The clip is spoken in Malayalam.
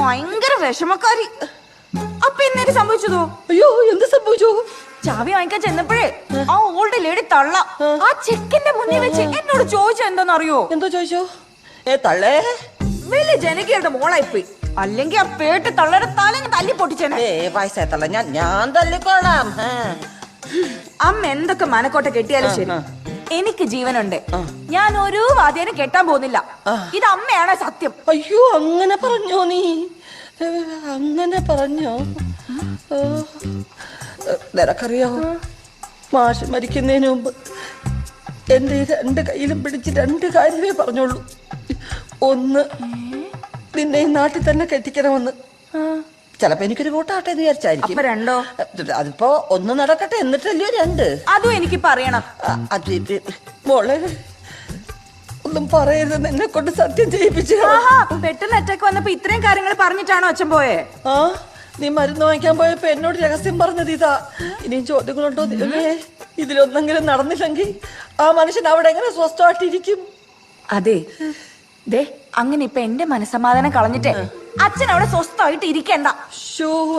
ഭയങ്കര വിഷമക്കാരി. അപ്പൊ എന്നേര് സംഭവിച്ചതോ? അയ്യോ എന്ത് സംഭവിച്ചു? ചാവി വാങ്ങിക്കാൻ ചെന്നപ്പോഴേ ആ ഓൾഡ് ലേഡി തള്ള ആ. ചെക്കിന്റെ മുന്നിൽ വെച്ച് എന്നോട് ചോദിച്ചു എന്താണെന്നറിയോ എന്തോ ചോദിച്ചോ? ഏ തള്ളേ. വലിയ ജനകീയരുടെ മോളായിപ്പോയി. അല്ലെങ്കിൽ ആ പേട്ട് തള്ളയുടെ തലങ്ങ് തല്ലി പൊട്ടിച്ചേനെ ഏ വയസ്സായ തള്ള. ഞാൻ ഞാൻ തല്ലിക്കോളാം അമ്മ എന്തൊക്കെ മനക്കോട്ട കെട്ടിയാലും ശരി. എനിക്ക് ജീവനുണ്ട്. ഞാൻ ഒരു വാദ്യനും കെട്ടാൻ പോകുന്നില്ല. ഇത് അമ്മയാണ് സത്യം. അയ്യോ അങ്ങനെ പറഞ്ഞോ നീ? അങ്ങനെ പറഞ്ഞോ? നിനക്കറിയോ? മാഷ് മരിക്കുന്നതിന് മുമ്പ് എന്റെ ഈ രണ്ട് കയ്യിലും പിടിച്ച് രണ്ട് കാര്യമേ പറഞ്ഞോളൂ ഒന്ന് നിന്നെ ഈ നാട്ടിൽ തന്നെ കെട്ടിക്കണമെന്ന്. ചിലപ്പോ എനിക്കൊരു വോട്ടാട്ടെ എന്ന് വിചാരിച്ചായിരിക്കും. അപ്പൊ രണ്ടോ? അതിപ്പോ ഒന്ന് നടക്കട്ടെ എന്നിട്ടല്ലയോ രണ്ട്. അതും എനിക്ക് പറയണം. അത് ഇത് മോളെ ഒന്നും പറയരുത് എന്നെ കൊണ്ട് സത്യം ചെയ്യിപ്പിച്ചു. ആഹാ പെട്ടെന്ന് അറ്റാക്ക് വന്നപ്പോ ഇത്രയും കാര്യങ്ങൾ പറഞ്ഞിട്ടാണോ അച്ഛൻ പോയെ? ആ നീ മരുന്ന് വാങ്ങിക്കാൻ പോയപ്പോ എന്നോട് രഹസ്യം പറഞ്ഞത് ഇതാ. ഇനിയും ചോദ്യങ്ങളുണ്ടോ ദൈവമേ ഇതിലൊന്നെങ്കിലും നടന്നില്ലെങ്കിൽ ആ മനുഷ്യൻ അവിടെ എങ്ങനെ സ്വസ്ഥമായിട്ടിരിക്കും? അതെ. ദേ അങ്ങനെ ഇപ്പൊ എന്റെ മനസമാധാനം കളഞ്ഞിട്ട് അച്ഛൻ അവിടെ സ്വസ്ഥമായിട്ട് ഇരിക്കണ്ട.